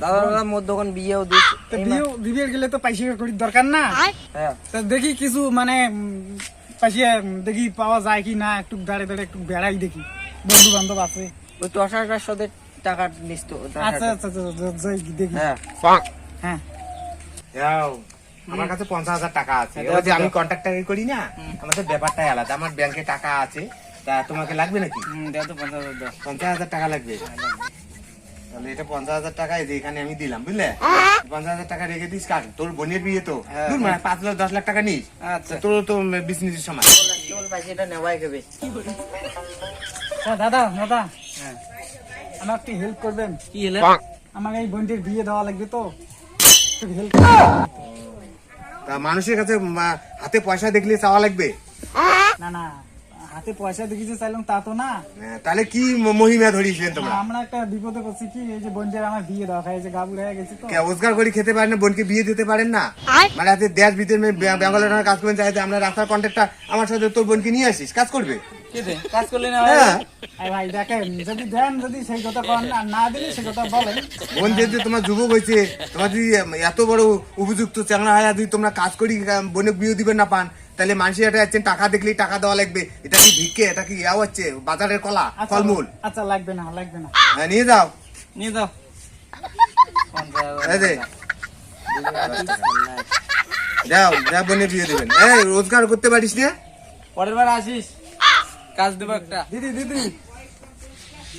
দাদা দাদা মোর দোকান বিয়েও দিস বিয়ে বিয়ে গেলে তো পয়সা করি দরকার না? হ্যাঁ। তা দেখি কিছু মানে পয়সা দেখি পাওয়া যায় কি না একটু দাঁড়ে দাঁড়ে একটু বেড়াই দেখি। বন্ধু বান্ধব আছে। ওই দশটার সাথে টাকা নিস তো দশ আচ্ছা। আচ্ছা আচ্ছা, আচ্ছা, যাই দেখি। হ্যাঁ। হ্যাঁ। যাও আমার কাছে পঞ্চাশ হাজার টাকা আছে। হ্যাঁ, যে আমি। কন্ট্রাক্টারি করি না আমাদের ব্যাপারটাই আলাদা। আমার ব্যাংকে টাকা আছে তা তোমাকে লাগবে নাকি। পঞ্চাশ হাজার টাকা লাগবে। তাহলে এটা পঞ্চাশ হাজার টাকা এখানে আমি দিলাম বুঝলে? পঞ্চাশ হাজার টাকা রেখে দিস কার তোর বোনের বিয়ে তো। হ্যাঁ, মানে পাঁচ লাখ দশ লাখ টাকা নিস। আচ্ছা। তোর তো বিজনেসের সময় দাদা দাদা। হ্যাঁ। আমার একটু হেল্প করবেন? কি আমার এই বোনটির বিয়ে দেওয়া লাগবে তো? হেল্প তা মানুষের কাছে হাতে পয়সা দেখলে চাওয়া লাগবে? না না। হাতে পয়সা দেখিতে চাইলাম তা তো না। হ্যাঁ, তাহলে কি মহিমা ধরিয়েছিলেন তোমরা? আমরা একটা বিপদে পড়ছি কি এই যে বোনটির আমার বিয়ে দেওয়া হয় এই যে গাবুল হয়ে গেছি তো। কে রোজগার করে খেতে পারেন না বোনকে বিয়ে দিতে পারেন না? মানে আজকে দেশ ভিতরে বেঙ্গলের কাজ করবেন চাইতে আমরা রাস্তার কন্ট্রাক্টটা আমার সাথে তোর বোনকে নিয়ে আসিস কাজ করবে? কাজ করলে না হ্যাঁ। ভাই দেখেন যদি দেন যদি সেই কথা করেন আর না দিলে সে কথা বলেন। বোন যেহেতু তোমার যুবক হয়েছে তোমার যদি এত বড় উপযুক্ত হয় যদি তোমরা কাজ করি বোনে বিয়ে দিবেন না পান তাহলে মানুষের এটা যাচ্ছেন টাকা দেখলেই টাকা দেওয়া লাগবে। এটা কি ভিক্ষে? এটা কি ইয়া হচ্ছে? বাজারের কলা? আচ্ছা ফলমূল? আচ্ছা লাগবে না লাগবে না। হ্যাঁ নিয়ে যাও। নিয়ে দাও পঞ্চাশ হাজার এই যে। টাকা। যাও যা বোনে বিয়ে দিবেন। এই রোজগার করতে পারিস না? পরের বার আসিস। কাজ দেবো একটা। দিদি দিদি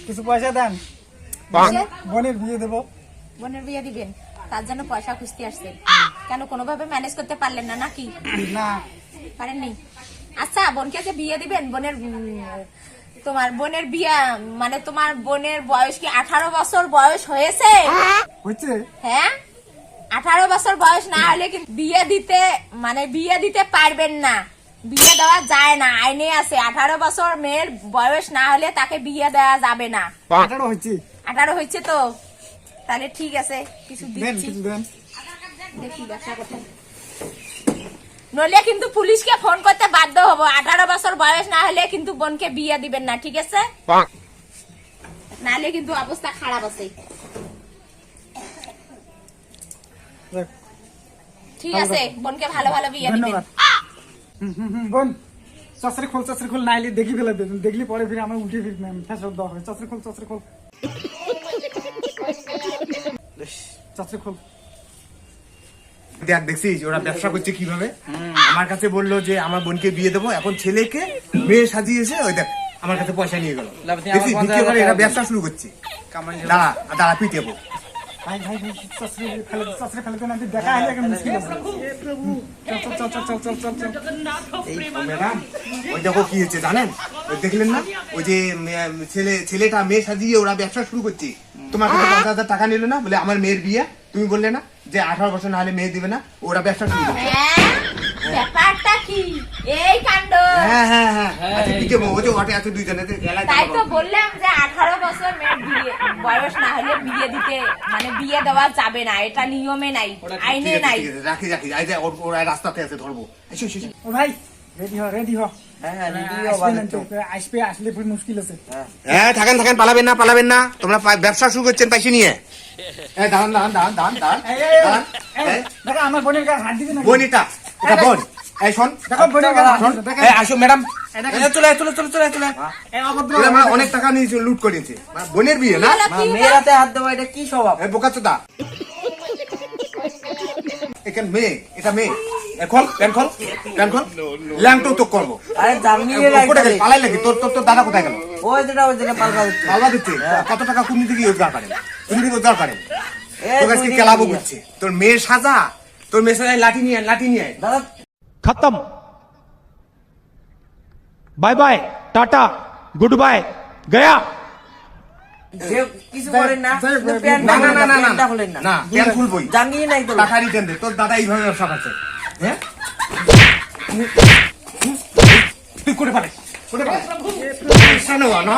কিছু পয়সা দেন। বোনের বিয়ে দেবো। বোনের বিয়ে দিবেন? তার জন্য পয়সা খুঁজতে আসছেন। কেন কোনোভাবে ম্যানেজ করতে পারলেন না নাকি? না। পারেননি আচ্ছা বোনকে যে বিয়ে দিবেন? বোনের তোমার বোনের বিয়ে মানে তোমার বোনের বয়স কি আঠারো বছর বয়স হয়েছে? হচ্ছে হ্যাঁ? আঠারো বছর বয়স না হলে কিন্তু বিয়ে দিতে মানে বিয়ে দিতে পারবেন না। বিয়ে দেওয়া যায় না। আইনে আছে আঠারো বছর মেয়ের বয়স না হলে তাকে বিয়ে দেওয়া যাবে না। আঠারো হচ্ছে আঠারো হচ্ছে তো? তাহলে ঠিক আছে কিছু দিচ্ছি। দেখি ব্যবসা করতে। নইলে কিন্তু পুলিশকে ফোন করতে বাধ্য হব। আঠারো বছর বয়স না হলে কিন্তু বোনকে বিয়ে দিবেন না ঠিক আছে? নাহলে কিন্তু অবস্থা খারাপ আছে। ঠিক আছে বোনকে ভালো ভালো বিয়ে দিবেন। বোন চচরে খোল চচরে খোল নাইলে দেখি ফেলে দেবেন। দেখলি পরে ফিরে আমার উঠে ফির ফেসব দেওয়া চচরে খোল চচরে খোল। চচরে খোল। দেখ দেখছিস ওরা ব্যবসা করছে কীভাবে? আমার কাছে বলল যে আমার বোনকে বিয়ে দেবো এখন ছেলেকে মেয়ে সাজিয়েছে ওই দেখ আমার কাছে পয়সা নিয়ে গেল। দেখছিস, এরা ব্যবসা শুরু করছে। হবে। দাঁড়া দাঁড়া পিটেবো ভাই ভাই ভাই ফেলে ফেলে দেন দেখা হলে মুশকিল আছে চল চল চল চল চল চল চল ও ম্যাডাম ওই দেখো কি হচ্ছে জানেন? ওই দেখলেন না? ওই যে ছেলে ছেলেটা মেয়ে সাজিয়ে ওরা ব্যবসা শুরু করছে। তোমার কাছে পঞ্চাশ হাজার টাকা নিল না? বলে আমার মেয়ের বিয়ে তুমি বললে না যে আঠারো বছর না হলে মেয়ে দিবে না ওরা ব্যবসা শুরু করছে। হ্যাঁ ব্যাপারটা কি? এই কাণ্ড। হ্যাঁ হ্যাঁ হ্যাঁ। আচ্ছা পিটেবো ওই যে ওটে আছে দুইজনে তাই তো বললাম যে আঠারো বছর বিয়ে। বয়স না হলে বিয়ে দিতে মানে বিয়ে দেওয়া যাবে না এটা নিয়মে নাই আইনে নাই। রাখি রাখি এই যে ওর- ওরা রাস্তাতে আছে ধরবো। এসো এসো এসো। ও ভাই রেডি হ রেডি হ। হ্যাঁ হ্যাঁ হ্যাঁ থাকেন থাকেন পালাবেন না পালাবেন না। তোমরা ব্যবসা শুরু করছেন নিয়ে। এই দাঁড়ান দাঁড়ান দাঁড়ান দাঁড়ান দাঁড়ান এই, এই, এই, দাঁড়ান। এই, এই, দেখো আমার বোনের হাত দিবে না বোন এটা এটা বোন। এই শোন। দেখো বোনের গায়ে হাত শোন। দিবে, দেখো। এই আসো ম্যাডাম। অনেক টাকা নিয়েছে লুট করেছে বোনের বিয়ে না? মেয়েরাতে হাত এটা কি স্বভাব? বোকা চোদা। মেয়ে এটা মেয়ে। তোর তোর দাদা দিচ্ছে। কত টাকা তোর মেয়ের সাজা তোর লাঠি নিয়ে লাঠি নিয়ে খতম। Bye bye tata good bye গয়া তোর দাদা এইভাবে ব্যবসা করছে হ্যাঁ তুই করে পারিস করে পারিস না